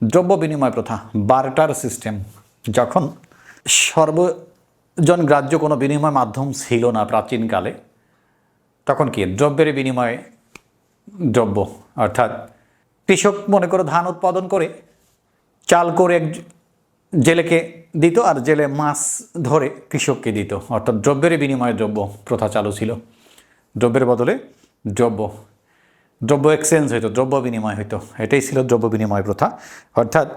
দ্রব্য বিনিময় প্রথা, বার্টার সিস্টেম যখন সর্বজন গ্রাহ্য কোনো বিনিময় মাধ্যম ছিল না প্রাচীনকালে, তখন কি দ্রব্যের বিনিময়ে দ্রব্য, অর্থাৎ কৃষক মনে করো ধান উৎপাদন করে, চাল করে এক জেলেকে দিত আর জেলে মাছ ধরে কৃষককে দিত। অর্থাৎ দ্রব্যের বিনিময়ে দ্রব্য প্রথা চালু ছিল। দ্রব্যের বদলে দ্রব্য দ্রব্য এক্সচেঞ্জ হইতো, দ্রব্য বিনিময় হইতো। এটাই ছিল দ্রব্য বিনিময় প্রথা। অর্থাৎ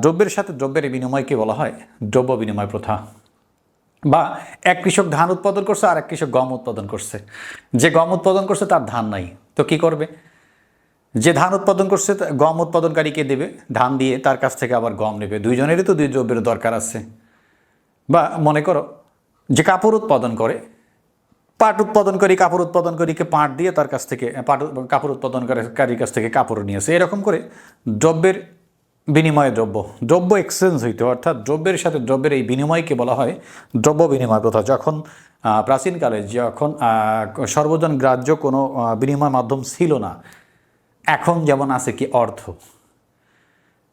দ্রব্যের সাথে দ্রব্যের বিনিময়কে বলা হয়? দ্রব্য বিনিময় প্রথা। বা এক কৃষক ধান উৎপাদন করছে আর এক কৃষক গম উৎপাদন করছে। যে গম উৎপাদন করছে, তার ধান নাই। তো কি করবে? যে ধান উৎপাদন করছে গম উৎপাদনকারীকে দেবে? ধান দিয়ে তার কাছ থেকে আবার গম নেবে। দুইজনেরই তো দুই দ্রব্যের দরকার আছে। বা মনে করো, যে কাপড় উৎপাদন করে পাট উৎপাদনকারী কাপড় উৎপাদন উৎপাদনকারীকে পাট দিয়ে তার কাছ থেকে, পাট কাপড় উৎপাদনকারীর কাছ থেকে কাপড় নিয়েছে এরকম করে দ্রব্যের বিনিময়ে দ্রব্য দ্রব্য এক্সচেঞ্জ হইতে, অর্থাৎ দ্রব্যের সাথে দ্রব্যের এই বিনিময়কে বলা হয় দ্রব্য বিনিময় প্রথা। যখন প্রাচীনকালে যখন সর্বজন গ্রাহ্য কোনো বিনিময় মাধ্যম ছিল না, এখন যেমন আছে কি অর্থ?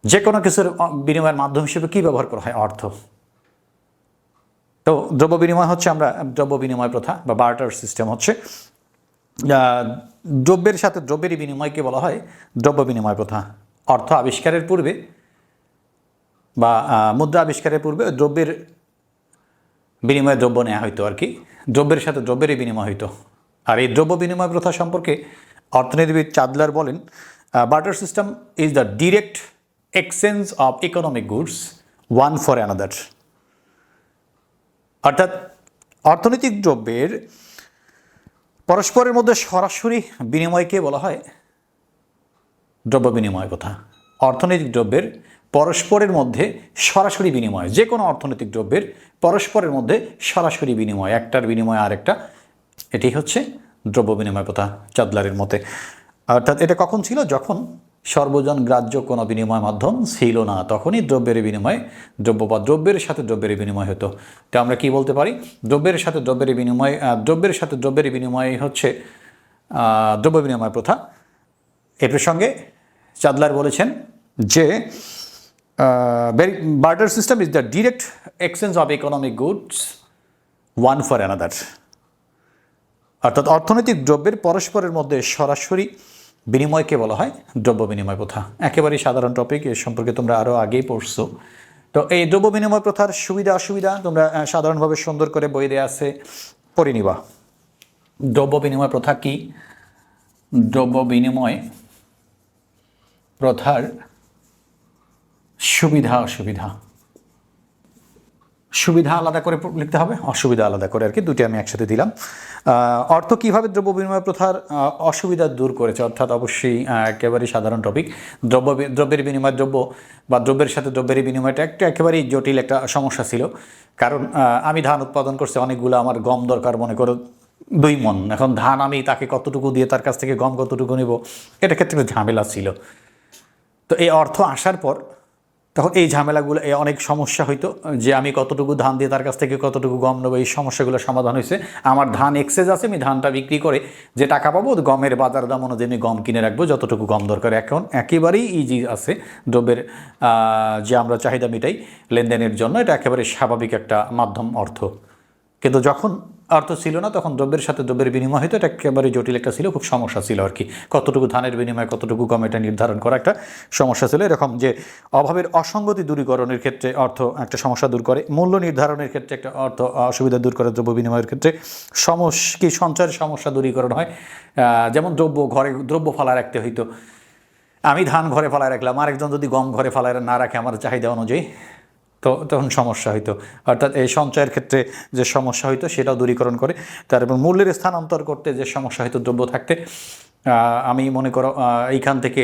যে কোনো কিছুর বিনিময়ের মাধ্যম হিসেবে কী ব্যবহার করা হয়? অর্থ। তো দ্রব্য বিনিময় হচ্ছে আমরা, দ্রব্য বিনিময় প্রথা বা বার্টার সিস্টেম হচ্ছে দ্রব্যের সাথে দ্রব্যেরই বিনিময়কে বলা হয় দ্রব্য বিনিময় প্রথা। অর্থ আবিষ্কারের পূর্বে বা মুদ্রা আবিষ্কারের পূর্বে দ্রব্যের বিনিময়ে দ্রব্য নেওয়া হইতো আর কি। দ্রব্যের সাথে দ্রব্যেরই বিনিময় হইতো। আর এই দ্রব্য বিনিময় প্রথা সম্পর্কে অর্থনীতিবিদ চাদলার বলেন barter system is the direct exchange of economic goods, one for another. অর্থাৎ অর্থনৈতিক দ্রব্যের পরস্পরের মধ্যে সরাসরি বিনিময়কে বলা হয় দ্রব্য বিনিময় কথা। অর্থনৈতিক দ্রব্যের পরস্পরের মধ্যে সরাসরি বিনিময়, যে কোনো অর্থনৈতিক দ্রব্যের পরস্পরের মধ্যে সরাসরি বিনিময়, একটার বিনিময় আরেকটা এটি হচ্ছে দ্রব্য বিনিময় প্রথা, চাদলারের মতে। অর্থাৎ এটা কখন ছিল? যখন সর্বজন গ্রাহ্য কোনো বিনিময় মাধ্যম ছিল না। তখনই দ্রব্যের বিনিময়ে দ্রব্য বা দ্রব্যের সাথে দ্রব্যের বিনিময় হতো। তো আমরা কি বলতে পারি? দ্রব্যের সাথে দ্রব্যের বিনিময় দ্রব্যের সাথে দ্রব্যের বিনিময় হচ্ছে দ্রব্য বিনিময় প্রথা। এ প্রসঙ্গে চাদলার বলেছেন যে barter system is the direct exchange of economic goods one for another অর্থাৎ অর্থনৈতিক দ্রব্যের পরস্পরের মধ্যে সরাসরি বিনিময়কে বলা হয় দ্রব্য বিনিময় প্রথা। একেবারেই সাধারণ টপিক এ সম্পর্কে তোমরা আরও আগেই পড়ছো। তো এই দ্রব্য বিনিময় প্রথার সুবিধা, অসুবিধা তোমরা সাধারণভাবে সুন্দর করে বই দেওয়া আছে, পড়ে নিবা। দ্রব্য বিনিময় প্রথা কি? দ্রব্য বিনিময় প্রথার সুবিধা, অসুবিধা। সুবিধা আলাদা করে লিখতে হবে, অসুবিধা আলাদা করে আর কি, দুটি আমি একসাথে দিলাম। অর্থ কীভাবে দ্রব্য বিনিময় প্রথার অসুবিধা দূর করেছে? অর্থাৎ অবশ্যই একেবারেই সাধারণ টপিক দ্রব্য দ্রব্যের বিনিময় দ্রব্য বা দ্রব্যের সাথে দ্রব্যের বিনিময়টা একটা একেবারেই জটিল একটা সমস্যা ছিল। কারণ আমি ধান উৎপাদন করছি, অনেকগুলো আমার গম দরকার, মনে করো, দুই মন। এখন ধান আমি তাকে কতটুকু দিয়ে তার কাছ থেকে গম কতটুকু নেব, এটা ক্ষেত্রে ঝামেলা ছিল। তো এই অর্থ আসার পর তখন এই ঝামেলাগুলো, এই অনেক সমস্যা হইতো, যে আমি কতটুকু ধান দিয়ে তার কাছ থেকে কতটুকু গম নেব, এই সমস্যাগুলো সমাধান হয়েছে। আমার ধান এক্সেস আছে, আমি ধানটা বিক্রি করে যে টাকা পাবো, গমের বাজার দাম অনুযায়ী আমি গম কিনে রাখব, যতটুকু গম দরকার। এখন একেবারেই ইজি আছে দ্রব্যের যে আমরা চাহিদা মিটাই লেনদেনের জন্য, এটা একেবারে স্বাভাবিক একটা মাধ্যম অর্থ। কিন্তু যখন অর্থ ছিল না, তখন দ্রব্যের সাথে দ্রব্যের বিনিময় হতো এটা একেবারে জটিল একটা ছিল, খুব সমস্যা ছিল আর কি। কতটুকু ধানের বিনিময়ে, কতটুকু গম এটা নির্ধারণ করা একটা সমস্যা ছিল। এরকম যে অভাবের অসঙ্গতি দূরীকরণের ক্ষেত্রে অর্থ একটা সমস্যা দূর করে, মূল্য নির্ধারণের ক্ষেত্রে একটা অর্থ অসুবিধা দূর করে দ্রব্য বিনিময়ের ক্ষেত্রে সমস, কি সঞ্চয়ের সমস্যা দূরীকরণ হয়। যেমন দ্রব্য ঘরে, দ্রব্য ফালা রাখতে হইতো। আমি ধান ঘরে ফালায় রাখলাম, আরেকজন যদি গম ঘরে ফালায় না রাখে, আমার চাহিদা অনুযায়ী। তো তখন সমস্যা হইতো। অর্থাৎ এই সঞ্চয়ের ক্ষেত্রে যে সমস্যা হইতো, সেটাও দূরীকরণ করে। তারপর মূল্যের স্থানান্তর করতে যে সমস্যা হইতো, দ্রব্য থাকতে আমি মনে করো এইখান থেকে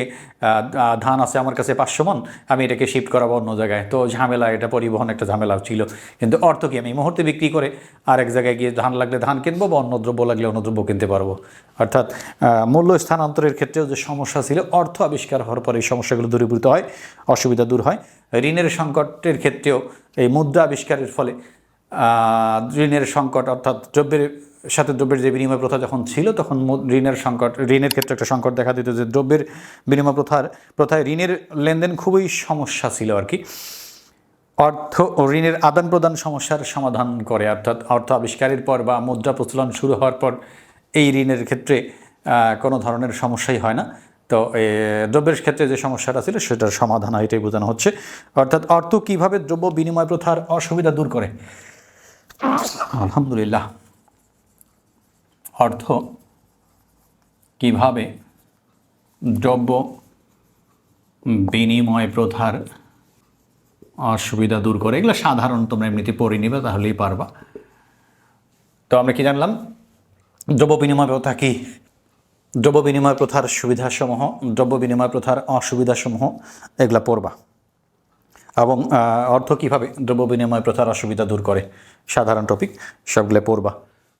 ধান আছে আমার কাছে পাঁচশো মন, আমি এটাকে শিফট করাবো অন্য জায়গায়। তো ঝামেলা, এটা পরিবহন একটা ঝামেলা ছিল। কিন্তু অর্থ কি? আমি মুহূর্তে বিক্রি করে আরেক জায়গায় গিয়ে ধান লাগলে ধান কিনবো বা অন্য দ্রব্য লাগলে অন্য দ্রব্য কিনতে পারব। অর্থাৎ মূল্য স্থানান্তরের ক্ষেত্রেও যে সমস্যা ছিল, অর্থ আবিষ্কার হওয়ার পরে এই সমস্যাগুলো দূরীভূত হয়, অসুবিধা দূর হয়। ঋণের সংকটের ক্ষেত্রেও এই মুদ্রা আবিষ্কারের ফলে ঋণের সংকট অর্থাৎ দ্রব্যের সাথে দ্রব্যের যে বিনিময় প্রথা যখন ছিল, তখন ঋণের সংকট, ঋণের ক্ষেত্রে একটা সংকট দেখা দিত যে দ্রব্যের বিনিময় প্রথার, প্রথায় ঋণের লেনদেন খুবই সমস্যা ছিল আর কি। অর্থ ও ঋণের আদান প্রদান সমস্যার সমাধান করে, অর্থাৎ অর্থ আবিষ্কারের পর বা মুদ্রা প্রচলন শুরু হওয়ার পর এই ঋণের ক্ষেত্রে কোনো ধরনের সমস্যাই হয় না। তো দ্রব্যের ক্ষেত্রে যে সমস্যাটা ছিল, সেটার সমাধান হয় এটাই বোঝানো হচ্ছে। অর্থাৎ অর্থ কীভাবে দ্রব্য বিনিময় প্রথার অসুবিধা দূর করে? আলহামদুলিল্লাহ। অর্থ, কীভাবে দ্রব্য বিনিময় প্রথার অসুবিধা দূর করে, এগুলো সাধারণ তোমরা এমনিতে পড়ে নিবে, তাহলেই পারবা। তো আমরা কি জানলাম? দ্রব্য বিনিময় প্রথা কি? দ্রব্য বিনিময় প্রথার সুবিধাসমূহ, দ্রব্য বিনিময় প্রথার অসুবিধাসমূহ, এগুলা পড়বা। এবং অর্থ কীভাবে দ্রব্য বিনিময় প্রথার অসুবিধা দূর করে? সাধারণ টপিক সবগুলো পড়বা।